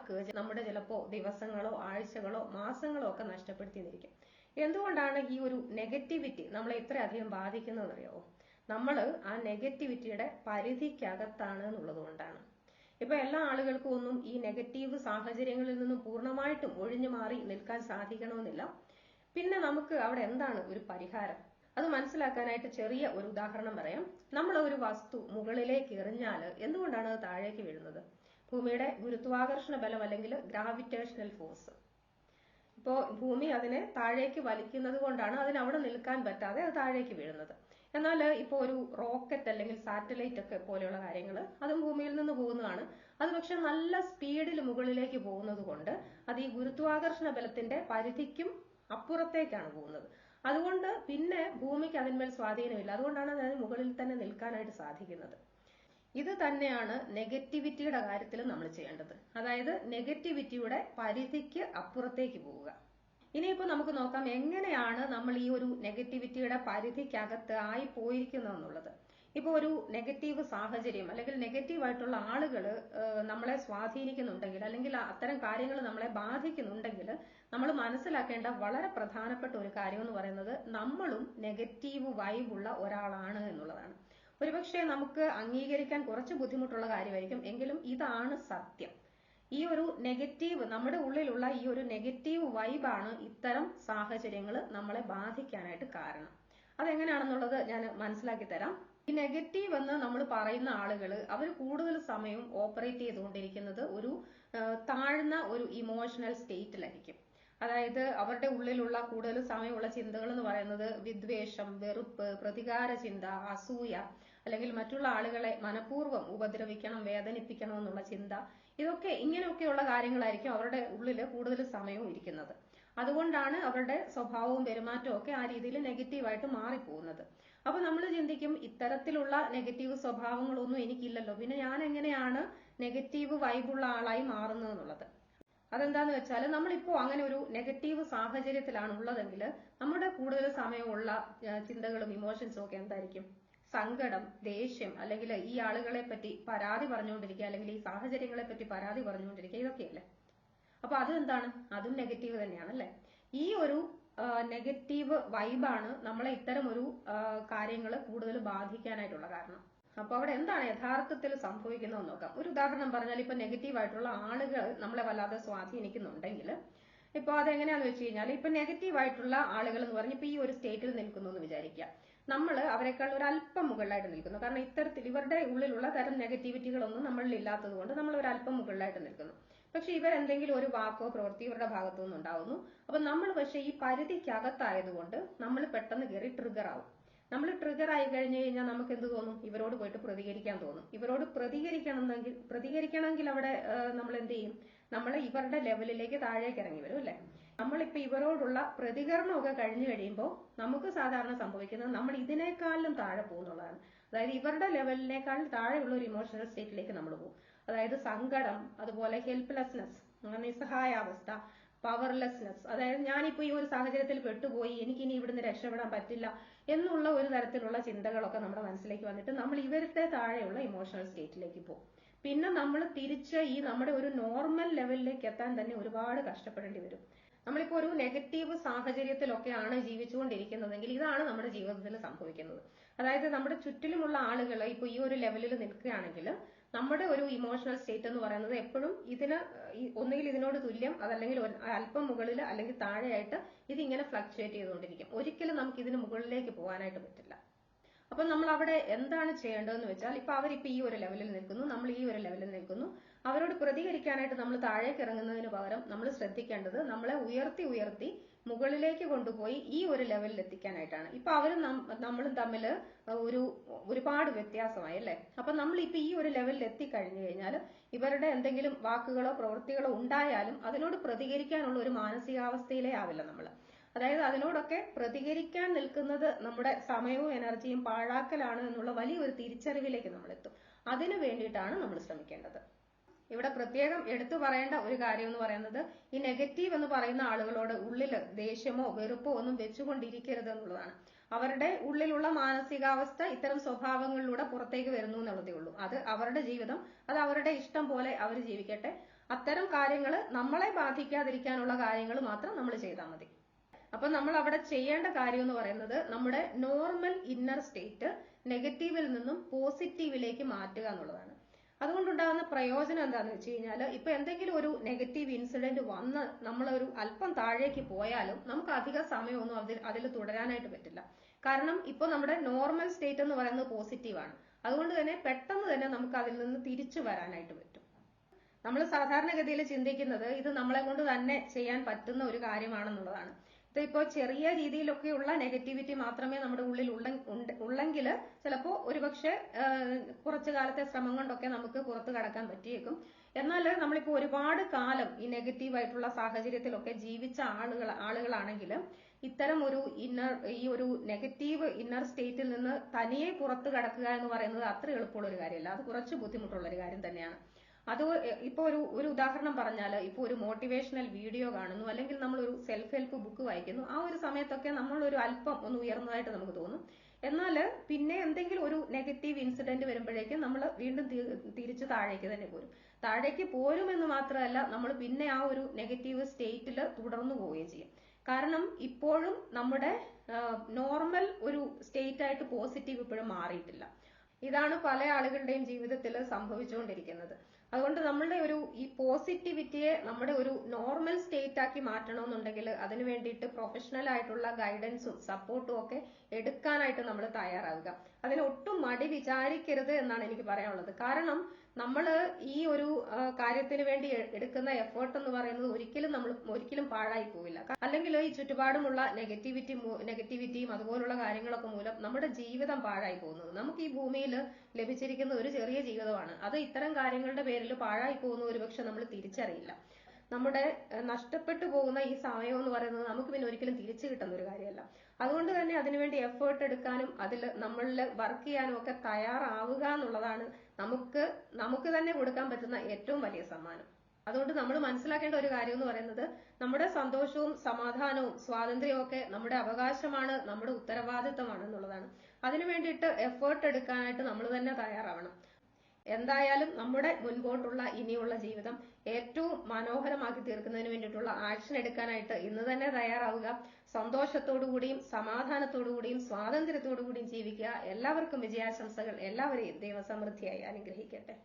വാക്ക് നമ്മുടെ ചിലപ്പോ ദിവസങ്ങളോ ആഴ്ചകളോ മാസങ്ങളോ ഒക്കെ നഷ്ടപ്പെടുത്തിയിരിക്കും എന്തുകൊണ്ടാണ് ഈ ഒരു നെഗറ്റിവിറ്റി നമ്മളെ ഇത്രയധികം ബാധിക്കുന്നതെന്നറിയാവോ? നമ്മൾ ആ നെഗറ്റിവിറ്റിയുടെ പരിധിക്കകത്താണ് എന്നുള്ളത് കൊണ്ടാണ്. ഇപ്പൊ എല്ലാ ആളുകൾക്കും ഒന്നും ഈ നെഗറ്റീവ് സാഹചര്യങ്ങളിൽ നിന്നും പൂർണമായിട്ടും ഒഴിഞ്ഞു മാറി നിൽക്കാൻ സാധിക്കണമെന്നില്ല. പിന്നെ നമുക്ക് അവിടെ എന്താണ് ഒരു പരിഹാരം? അത് മനസ്സിലാക്കാനായിട്ട് ചെറിയ ഒരു ഉദാഹരണം പറയാം. നമ്മൾ ഒരു വസ്തു മുകളിലേക്ക് എറിഞ്ഞാൽ എന്തുകൊണ്ടാണ് അത് താഴേക്ക് വീഴുന്നത്? ഭൂമിയുടെ ഗുരുത്വാകർഷണ ബലം അല്ലെങ്കിൽ ഗ്രാവിറ്റേഷണൽ ഫോഴ്സ് ഇപ്പോ ഭൂമി അതിനെ താഴേക്ക് വലിക്കുന്നത് കൊണ്ടാണ് അതിന് അവിടെ നിൽക്കാൻ പറ്റാതെ അത് താഴേക്ക് വീഴുന്നത്. എന്നാൽ ഇപ്പോൾ ഒരു റോക്കറ്റ് അല്ലെങ്കിൽ സാറ്റലൈറ്റ് ഒക്കെ പോലെയുള്ള കാര്യങ്ങൾ അതും ഭൂമിയിൽ നിന്ന് പോകുന്നതാണ്. അത് പക്ഷെ നല്ല സ്പീഡിൽ മുകളിലേക്ക് പോകുന്നത് കൊണ്ട് അത് ഈ ഗുരുത്വാകർഷണ ബലത്തിന്റെ പരിധിക്കും അപ്പുറത്തേക്കാണ് പോകുന്നത്. അതുകൊണ്ട് പിന്നെ ഭൂമിക്ക് അതിന്മേൽ സ്വാധീനമില്ല. അതുകൊണ്ടാണ് അതിന് മുകളിൽ തന്നെ നിൽക്കാനായിട്ട് സാധിക്കുന്നത്. ഇത് തന്നെയാണ് നെഗറ്റിവിറ്റിയുടെ കാര്യത്തിൽ നമ്മൾ ചെയ്യേണ്ടത്. അതായത് നെഗറ്റിവിറ്റിയുടെ പരിധിക്ക് അപ്പുറത്തേക്ക് പോവുക. ഇനിയിപ്പോ നമുക്ക് നോക്കാം എങ്ങനെയാണ് നമ്മൾ ഈ ഒരു നെഗറ്റിവിറ്റിയുടെ പരിധിക്കകത്ത് ആയി പോയിരിക്കുന്നതെന്നുള്ളത്. ഇപ്പോൾ ഒരു നെഗറ്റീവ് സാഹചര്യം അല്ലെങ്കിൽ നെഗറ്റീവ് ആയിട്ടുള്ള ആളുകൾ നമ്മളെ സ്വാധീനിക്കുന്നുണ്ടെങ്കിൽ അല്ലെങ്കിൽ അത്തരം കാര്യങ്ങൾ നമ്മളെ ബാധിക്കുന്നുണ്ടെങ്കിൽ നമ്മൾ മനസ്സിലാക്കേണ്ട വളരെ പ്രധാനപ്പെട്ട ഒരു കാര്യം എന്ന് പറയുന്നത് നമ്മളും നെഗറ്റീവ് വൈബുള്ള ഒരാളാണ് എന്നുള്ളതാണ്. ഒരുപക്ഷെ നമുക്ക് അംഗീകരിക്കാൻ കുറച്ച് ബുദ്ധിമുട്ടുള്ള കാര്യമായിരിക്കും. എങ്കിലും ഇതാണ് സത്യം. ഈ ഒരു നെഗറ്റീവ് നമ്മുടെ ഉള്ളിലുള്ള ഈ ഒരു നെഗറ്റീവ് വൈബാണ് ഇത്തരം സാഹചര്യങ്ങൾ നമ്മളെ ബാധിക്കാനായിട്ട് കാരണം. അതെങ്ങനെയാണെന്നുള്ളത് ഞാൻ മനസ്സിലാക്കി തരാം. ഈ നെഗറ്റീവ് എന്ന് നമ്മൾ പറയുന്ന ആളുകൾ അവർ കൂടുതൽ സമയവും ഓപ്പറേറ്റ് ചെയ്തുകൊണ്ടിരിക്കുന്നത് ഒരു താഴ്ന്ന ഒരു ഇമോഷണൽ സ്റ്റേറ്റിലായിരിക്കും. അതായത് അവരുടെ ഉള്ളിലുള്ള കൂടുതൽ സമയമുള്ള ചിന്തകൾ എന്ന് പറയുന്നത് വിദ്വേഷം വെറുപ്പ് പ്രതികാര ചിന്ത അസൂയ അല്ലെങ്കിൽ മറ്റുള്ള ആളുകളെ മനഃപൂർവം ഉപദ്രവിക്കണം വേദനിപ്പിക്കണം എന്നുള്ള ചിന്ത ഇതൊക്കെ ഇങ്ങനെയൊക്കെയുള്ള കാര്യങ്ങളായിരിക്കും അവരുടെ ഉള്ളിൽ കൂടുതൽ സമയവും ഇരിക്കുന്നത്. അതുകൊണ്ടാണ് അവരുടെ സ്വഭാവവും പെരുമാറ്റവും ഒക്കെ ആ രീതിയിൽ നെഗറ്റീവായിട്ട് മാറിപ്പോകുന്നത്. അപ്പൊ നമ്മൾ ചിന്തിക്കും ഇത്തരത്തിലുള്ള നെഗറ്റീവ് സ്വഭാവങ്ങളൊന്നും എനിക്കില്ലല്ലോ. പിന്നെ ഞാൻ എങ്ങനെയാണ് നെഗറ്റീവ് വൈബുള്ള ആളായി മാറുന്നത് എന്നുള്ളത്? അതെന്താന്ന് വെച്ചാൽ നമ്മളിപ്പോ അങ്ങനെ ഒരു നെഗറ്റീവ് സാഹചര്യത്തിലാണ് ഉള്ളതെങ്കിൽ നമ്മുടെ കൂടുതൽ സമയമുള്ള ചിന്തകളും ഇമോഷൻസും ഒക്കെ എന്തായിരിക്കും? സങ്കടം ദേഷ്യം അല്ലെങ്കിൽ ഈ ആളുകളെ പറ്റി പരാതി പറഞ്ഞുകൊണ്ടിരിക്കുക അല്ലെങ്കിൽ ഈ സാഹചര്യങ്ങളെ പറ്റി പരാതി പറഞ്ഞുകൊണ്ടിരിക്കുക ഇതൊക്കെയല്ലേ? അപ്പൊ അത് എന്താണ്? അതും നെഗറ്റീവ് തന്നെയാണ് അല്ലെ ഈ ഒരു നെഗറ്റീവ് വൈബാണ് നമ്മളെ ഇത്തരം ഒരു കാര്യങ്ങൾ കൂടുതൽ ബാധിക്കാനായിട്ടുള്ള കാരണം. അപ്പൊ അവിടെ എന്താണ് യഥാർത്ഥത്തിൽ സംഭവിക്കുന്നത് നോക്കാം. ഒരു ഉദാഹരണം പറഞ്ഞാൽ ഇപ്പൊ നെഗറ്റീവ് ആയിട്ടുള്ള ആളുകൾ നമ്മളെ വല്ലാതെ സ്വാധീനിക്കുന്നുണ്ടെങ്കിൽ ഇപ്പൊ അതെങ്ങനെയാന്ന് വെച്ച് കഴിഞ്ഞാൽ ഇപ്പൊ നെഗറ്റീവ് ആയിട്ടുള്ള ആളുകൾ എന്ന് പറഞ്ഞ് ഇപ്പൊ ഈ ഒരു സ്റ്റേറ്റിൽ നിൽക്കുന്നു എന്ന് വിചാരിക്കുക. നമ്മൾ അവരെക്കാൾ ഒരു അല്പം മുകളിലായിട്ട് നിൽക്കുന്നു. കാരണം ഇത്തരത്തിൽ ഇവരുടെ ഉള്ളിലുള്ള തരം നെഗറ്റിവിറ്റികളൊന്നും നമ്മളിൽ ഇല്ലാത്തത് കൊണ്ട് നമ്മൾ ഒരു അല്പം മുകളിലായിട്ട് നിൽക്കുന്നു. പക്ഷെ ഇവരെന്തെങ്കിലും ഒരു വാക്കോ പ്രവൃത്തി ഇവരുടെ ഭാഗത്തു നിന്നുണ്ടാവുന്നു. അപ്പൊ നമ്മൾ പക്ഷെ ഈ പരിധിക്കകത്തായതുകൊണ്ട് നമ്മൾ പെട്ടെന്ന് കയറി ട്രിഗർ ആവും. നമ്മൾ ട്രിഗർ ആയി കഴിഞ്ഞു കഴിഞ്ഞാൽ നമുക്ക് എന്ത് തോന്നും? ഇവരോട് പോയിട്ട് പ്രതികരിക്കാൻ തോന്നും. ഇവരോട് പ്രതികരിക്കണമെന്നെങ്കിൽ പ്രതികരിക്കണമെങ്കിൽ അവിടെ നമ്മൾ എന്ത് ചെയ്യും? നമ്മൾ ഇവരുടെ ലെവലിലേക്ക് താഴേക്ക് ഇറങ്ങി വരും അല്ലെ? നമ്മളിപ്പോ ഇവരോടുള്ള പ്രതികരണമൊക്കെ കഴിഞ്ഞു കഴിയുമ്പോൾ നമുക്ക് സാധാരണ സംഭവിക്കുന്നത് നമ്മൾ ഇതിനേക്കാളും താഴെ പോകുന്നുള്ളതാണ്. അതായത് ഇവരുടെ ലെവലിനേക്കാൾ താഴെയുള്ള ഒരു ഇമോഷണൽ സ്റ്റേറ്റിലേക്ക് നമ്മൾ പോകും. അതായത് സങ്കടം അതുപോലെ ഹെൽപ്ലെസ്നെസ് നിസ്സഹായാവസ്ഥ പവർലെസ്നെസ് അതായത് ഞാനിപ്പോ ഈ ഒരു സാഹചര്യത്തിൽ പെട്ടുപോയി എനിക്ക് ഇനി ഇവിടുന്ന് രക്ഷപ്പെടാൻ പറ്റില്ല എന്നുള്ള ഒരു തരത്തിലുള്ള ചിന്തകളൊക്കെ നമ്മുടെ മനസ്സിലേക്ക് വന്നിട്ട് നമ്മൾ ഇവരുടെ താഴെയുള്ള ഇമോഷണൽ സ്റ്റേറ്റിലേക്ക് പോകും. പിന്നെ നമ്മൾ തിരിച്ച് ഈ നമ്മുടെ ഒരു നോർമൽ ലെവലിലേക്ക് എത്താൻ തന്നെ ഒരുപാട് കഷ്ടപ്പെടേണ്ടി വരും. നമ്മളിപ്പോ ഒരു നെഗറ്റീവ് സാഹചര്യത്തിലൊക്കെയാണ് ജീവിച്ചുകൊണ്ടിരിക്കുന്നതെങ്കിൽ ഇതാണ് നമ്മുടെ ജീവിതത്തിൽ സംഭവിക്കുന്നത്. അതായത് നമ്മുടെ ചുറ്റിലുമുള്ള ആളുകൾ ഇപ്പൊ ഈ ഒരു ലെവലിൽ നിൽക്കുകയാണെങ്കിൽ നമ്മുടെ ഒരു ഇമോഷണൽ സ്റ്റേറ്റ് എന്ന് പറയുന്നത് എപ്പോഴും ഇതിന് ഒന്നുകിൽ ഇതിനോട് തുല്യം അതല്ലെങ്കിൽ അല്പം മുകളിൽ അല്ലെങ്കിൽ താഴെയായിട്ട് ഇതിങ്ങനെ ഫ്ലക്ച്വേറ്റ് ചെയ്തുകൊണ്ടിരിക്കും. ഒരിക്കലും നമുക്ക് ഇതിന് മുകളിലേക്ക് പോകാനായിട്ട് പറ്റില്ല. അപ്പൊ നമ്മൾ അവിടെ എന്താണ് ചെയ്യേണ്ടതെന്ന് വെച്ചാൽ ഇപ്പൊ അവരിപ്പോ ഈ ഒരു ലെവലിൽ നിൽക്കുന്നു നമ്മൾ ഈ ഒരു ലെവലിൽ നിൽക്കുന്നു. അവരോട് പ്രതികരിക്കാനായിട്ട് നമ്മൾ താഴേക്ക് ഇറങ്ങുന്നതിന് പകരം നമ്മൾ ശ്രദ്ധിക്കേണ്ടത് നമ്മളെ ഉയർത്തി ഉയർത്തി മുകളിലേക്ക് കൊണ്ടുപോയി ഈ ഒരു ലെവലിൽ എത്തിക്കാനായിട്ടാണ്. ഇപ്പൊ അവരും നമ്മളും തമ്മിൽ ഒരു ഒരുപാട് വ്യത്യാസമായി അല്ലെ? അപ്പൊ നമ്മൾ ഇപ്പൊ ഈ ഒരു ലെവലിൽ എത്തിക്കഴിഞ്ഞു കഴിഞ്ഞാൽ ഇവരുടെ എന്തെങ്കിലും വാക്കുകളോ പ്രവൃത്തികളോ ഉണ്ടായാലും അതിനോട് പ്രതികരിക്കാനുള്ള ഒരു മാനസികാവസ്ഥയിലേ ആവില്ല നമ്മൾ അതായത് അതിനോടൊക്കെ പ്രതികരിക്കാൻ നിൽക്കുന്നത് നമ്മുടെ സമയവും എനർജിയും പാഴാക്കലാണ് എന്നുള്ള വലിയൊരു തിരിച്ചറിവിലേക്ക് നമ്മൾ എത്തും അതിനു വേണ്ടിയിട്ടാണ് നമ്മൾ ശ്രമിക്കേണ്ടത്. ഇവിടെ പ്രത്യേകം എടുത്തു പറയേണ്ട ഒരു കാര്യം എന്ന് പറയുന്നത് ഈ നെഗറ്റീവ് എന്ന് പറയുന്ന ആളുകളോട് ഉള്ളിൽ ദേഷ്യമോ വെറുപ്പോ ഒന്നും വെച്ചുകൊണ്ടിരിക്കരുത് എന്നുള്ളതാണ്. അവരുടെ ഉള്ളിലുള്ള മാനസികാവസ്ഥ ഇത്തരം സ്വഭാവങ്ങളിലൂടെ പുറത്തേക്ക് വരുന്നു എന്നുള്ളതേ ഉള്ളൂ. അത് അവരുടെ ജീവിതം അത് അവരുടെ ഇഷ്ടം പോലെ അവർ ജീവിക്കട്ടെ. അത്തരം കാര്യങ്ങൾ നമ്മളെ ബാധിക്കാതിരിക്കാനുള്ള കാര്യങ്ങൾ മാത്രം നമ്മൾ ചെയ്താൽ മതി. അപ്പൊ നമ്മൾ അവിടെ ചെയ്യേണ്ട കാര്യം എന്ന് പറയുന്നത് നമ്മുടെ നോർമൽ ഇന്നർ സ്റ്റേറ്റ് നെഗറ്റീവിൽ നിന്നും പോസിറ്റീവിലേക്ക് മാറ്റുക എന്നുള്ളതാണ്. അതുകൊണ്ടുണ്ടാകുന്ന പ്രയോജനം എന്താണെന്ന് വെച്ച് കഴിഞ്ഞാൽ ഇപ്പൊ എന്തെങ്കിലും ഒരു നെഗറ്റീവ് ഇൻസിഡന്റ് വന്ന് നമ്മളൊരു അല്പം താഴേക്ക് പോയാലും നമുക്ക് അധിക സമയമൊന്നും അതിൽ അതിൽ തുടരാനായിട്ട് പറ്റില്ല. കാരണം ഇപ്പൊ നമ്മുടെ നോർമൽ സ്റ്റേറ്റ് എന്ന് പറയുന്നത് പോസിറ്റീവാണ് അതുകൊണ്ട് തന്നെ പെട്ടെന്ന് തന്നെ നമുക്ക് അതിൽ നിന്ന് തിരിച്ചു വരാനായിട്ട് പറ്റും. നമ്മൾ സാധാരണഗതിയിൽ ചിന്തിക്കുന്നത് ഇത് നമ്മളെ കൊണ്ട് തന്നെ ചെയ്യാൻ പറ്റുന്ന ഒരു കാര്യമാണെന്നുള്ളതാണ്. ഇതിപ്പോ ചെറിയ രീതിയിലൊക്കെയുള്ള നെഗറ്റിവിറ്റി മാത്രമേ നമ്മുടെ ഉള്ളിൽ ഉള്ളെങ്കിൽ ചിലപ്പോൾ ഒരുപക്ഷെ കുറച്ചു കാലത്തെ ശ്രമം കൊണ്ടൊക്കെ നമുക്ക് പുറത്തു കടക്കാൻ പറ്റിയേക്കും. എന്നാൽ നമ്മളിപ്പോൾ ഒരുപാട് കാലം ഈ നെഗറ്റീവ് ആയിട്ടുള്ള സാഹചര്യത്തിലൊക്കെ ജീവിച്ച ആളുകൾ ആളുകളാണെങ്കിൽ ഇത്തരം ഒരു ഇന്നർ ഈ ഒരു നെഗറ്റീവ് ഇന്നർ സ്റ്റേറ്റിൽ നിന്ന് തനിയെ പുറത്തു കടക്കുക എന്ന് പറയുന്നത് അത്ര എളുപ്പമുള്ള ഒരു കാര്യമല്ല. അത് കുറച്ച് ബുദ്ധിമുട്ടുള്ള ഒരു കാര്യം തന്നെയാണ്. അത് ഇപ്പൊ ഒരു ഒരു ഉദാഹരണം പറഞ്ഞാൽ ഇപ്പൊ ഒരു മോട്ടിവേഷണൽ വീഡിയോ കാണുന്നു അല്ലെങ്കിൽ നമ്മൾ ഒരു സെൽഫ് ഹെൽപ്പ് ബുക്ക് വായിക്കുന്നു. ആ ഒരു സമയത്തൊക്കെ നമ്മൾ ഒരു അല്പം ഒന്ന് ഉയർന്നതായിട്ട് നമുക്ക് തോന്നും. എന്നാൽ പിന്നെ എന്തെങ്കിലും ഒരു നെഗറ്റീവ് ഇൻസിഡന്റ് വരുമ്പോഴേക്കും നമ്മൾ വീണ്ടും തിരിച്ച് താഴേക്ക് തന്നെ പോരും. താഴേക്ക് പോരും എന്ന് മാത്രമല്ല നമ്മൾ പിന്നെ ആ ഒരു നെഗറ്റീവ് സ്റ്റേറ്റിൽ തുടർന്നു പോവുകയും ചെയ്യും. കാരണം ഇപ്പോഴും നമ്മുടെ നോർമൽ ഒരു സ്റ്റേറ്റ് ആയിട്ട് പോസിറ്റീവ് ഇപ്പോഴും മാറിയിട്ടില്ല. ഇതാണ് പല ആളുകളുടെയും ജീവിതത്തിൽ സംഭവിച്ചുകൊണ്ടിരിക്കുന്നത്. അതുകൊണ്ട് നമ്മളുടെ ഒരു ഈ പോസിറ്റിവിറ്റിയെ നമ്മുടെ ഒരു നോർമൽ സ്റ്റേറ്റ് ആക്കി മാറ്റണമെന്നുണ്ടെങ്കിൽ അതിന് വേണ്ടിയിട്ട് പ്രൊഫഷണൽ ആയിട്ടുള്ള ഗൈഡൻസും സപ്പോർട്ടും ഒക്കെ എടുക്കാനായിട്ട് നമ്മൾ തയ്യാറാവുക. അതിന് ഒട്ടും മടി വിചാരിക്കരുത് എന്നാണ് എനിക്ക് പറയാനുള്ളത്. കാരണം നമ്മൾ ഈ ഒരു കാര്യത്തിന് വേണ്ടി എടുക്കുന്ന എഫേർട്ട് എന്ന് പറയുന്നത് ഒരിക്കലും നമ്മൾ ഒരിക്കലും പാഴായി പോവില്ല. അല്ലെങ്കിൽ ഈ ചുറ്റുപാടുമുള്ള നെഗറ്റിവിറ്റി നെഗറ്റിവിറ്റിയും അതുപോലുള്ള കാര്യങ്ങളൊക്കെ മൂലം നമ്മുടെ ജീവിതം പാഴായി പോകുന്നത്. നമുക്ക് ഈ ഭൂമിയിൽ ലഭിച്ചിരിക്കുന്ന ഒരു ചെറിയ ജീവിതമാണ്. അത് ഇത്തരം കാര്യങ്ങളുടെ പേരിൽ പാഴായി പോകുന്ന ഒരുപക്ഷെ നമ്മൾ തിരിച്ചറിയില്ല. നമ്മുടെ നഷ്ടപ്പെട്ടു പോകുന്ന ഈ സമയം എന്ന് പറയുന്നത് നമുക്ക് പിന്നെ ഒരിക്കലും തിരിച്ചു കിട്ടുന്ന ഒരു കാര്യമല്ല. അതുകൊണ്ട് തന്നെ അതിനുവേണ്ടി എഫേർട്ട് എടുക്കാനും അതിൽ നമ്മളിൽ വർക്ക് ചെയ്യാനും ഒക്കെ തയ്യാറാവുക എന്നുള്ളതാണ് നമുക്ക് നമുക്ക് തന്നെ കൊടുക്കാൻ പറ്റുന്ന ഏറ്റവും വലിയ സമ്മാനം. അതുകൊണ്ട് നമ്മൾ മനസ്സിലാക്കേണ്ട ഒരു കാര്യം എന്ന് പറയുന്നത് നമ്മുടെ സന്തോഷവും സമാധാനവും സ്വാതന്ത്ര്യവും ഒക്കെ നമ്മുടെ അവകാശമാണ് നമ്മുടെ ഉത്തരവാദിത്തമാണ് എന്നുള്ളതാണ്. അതിനു വേണ്ടിയിട്ട് എഫേർട്ട് എടുക്കാനായിട്ട് നമ്മൾ തന്നെ തയ്യാറാവണം. എന്തായാലും നമ്മുടെ മുൻപോട്ടുള്ള ഇനിയുള്ള ജീവിതം ഏറ്റവും മനോഹരമാക്കി തീർക്കുന്നതിന് വേണ്ടിയിട്ടുള്ള ആക്ഷൻ എടുക്കാനായിട്ട് ഇന്ന് തന്നെ തയ്യാറാവുക. സന്തോഷത്തോടു കൂടിയും സമാധാനത്തോടു കൂടിയും സ്വാതന്ത്ര്യത്തോടു കൂടിയും ജീവിക്കുക. എല്ലാവർക്കും വിജയാശംസകൾ. എല്ലാവരെയും ദൈവസമൃദ്ധിയായി അനുഗ്രഹിക്കട്ടെ.